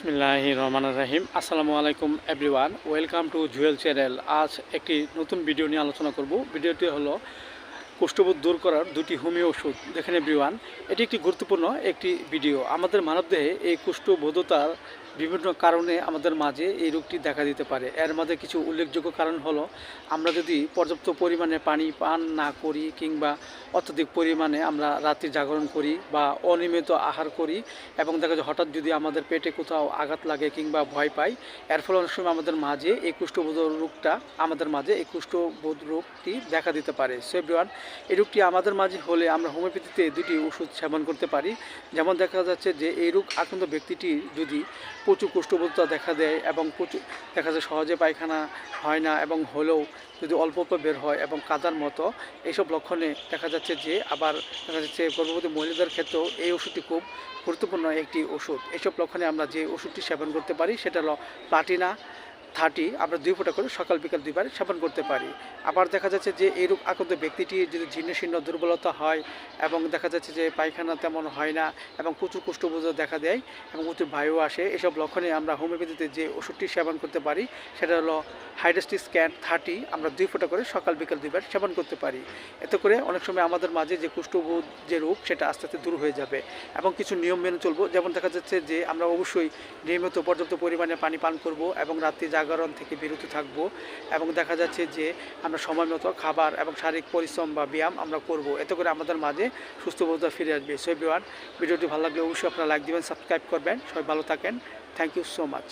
বিসমিল্লাহ রহমান রাহিম আসসালামু আলাইকুম, everyone. Welcome to Jewel channel. আজ একটি নতুন ভিডিও নিয়ে আলোচনা করব। ভিডিওটি হলো কুষ্ঠবোধ দূর করার দুটি হোমিও ওষুধ। দেখেন, এভরিওয়ান, এটি একটি গুরুত্বপূর্ণ একটি ভিডিও। আমাদের মানবদেহে এই কুষ্ঠবোধতার বিভিন্ন কারণে আমাদের মাঝে এই রোগটি দেখা দিতে পারে। এর মধ্যে কিছু উল্লেখযোগ্য কারণ হলো, আমরা যদি পর্যাপ্ত পরিমাণে পানি পান না করি কিংবা অত্যধিক পরিমাণে আমরা রাত্রি জাগরণ করি বা অনিয়মিত আহার করি এবং দেখা যায় হঠাৎ যদি আমাদের পেটে কোথাও আঘাত লাগে কিংবা ভয় পাই, এর ফলে অনেক সময় আমাদের মাঝে এই কুষ্ঠবোধ রোগটা, আমাদের মাঝে এই কুষ্ঠবোধ রোগটি দেখা দিতে পারে। সো এই রোগটি আমাদের মাঝে হলে আমরা হোমিওপ্যাথিতে দুটি ওষুধ সেবন করতে পারি। যেমন দেখা যাচ্ছে যে, এই রোগ আক্রান্ত ব্যক্তিটি যদি প্রচুর কুষ্ঠবোধতা দেখা দেয় এবং প্রচুর দেখা যায় সহজে পায়খানা হয় না এবং হলেও যদি অল্প অল্প বের হয় এবং কাদার মতো এইসব লক্ষণে দেখা যাচ্ছে যে আবার দেখা যাচ্ছে গর্ভবতী মহিলাদের ক্ষেত্রেও এই ওষুধটি খুব গুরুত্বপূর্ণ একটি ওষুধ। এইসব লক্ষণে আমরা যে ওষুধটি সেবন করতে পারি সেটা হলো প্লাটিনা থার্টি আমরা দুই ফোঁটা করে সকাল, বিকাল দুইবার সেবন করতে পারি। আবার দেখা যাচ্ছে যে এই আক্রান্ত ব্যক্তিটি যদি জীর্ণশীর্ণ, দুর্বলতা হয় এবং দেখা যাচ্ছে যে পায়খানা তেমন হয় না এবং প্রচুর কুষ্ঠবোধ দেখা দেয় এবং প্রচুর বায়ু আসে, এসব লক্ষণে আমরা হোমিওপ্যাথিতে যে ওষুধটি সেবন করতে পারি, সেটা হলো হাইড্রাস্টিস স্ক্যান থার্টি আমরা দুই ফোঁটা করে সকাল, বিকাল দুইবার সেবন করতে পারি। এতে করে অনেক সময় আমাদের মাঝে যে কুষ্ঠবোধ যে রোগ, সেটা আস্তে আস্তে দূর হয়ে যাবে এবং কিছু নিয়ম মেনে চলবো। যেমন দেখা যাচ্ছে যে আমরা অবশ্যই নিয়মিত পর্যাপ্ত পরিমাণে পানি পান করব এবং রাত্রি জাগরণ থেকে বিরত থাকব এবং দেখা যাচ্ছে যে আমরা সময় মতো খাবার এবং শারীরিক পরিশ্রম বা ব্যায়াম আমরা করব। এতে করে আমাদের মাঝে সুস্থ বোধটা ফিরে আসবে। সো বিওয়ান ভিডিওটি ভালো লাগলে অবশ্যই আপনারা লাইক দেবেন সাবস্ক্রাইব করবেন। সবাই ভালো থাকেন। Thank you so much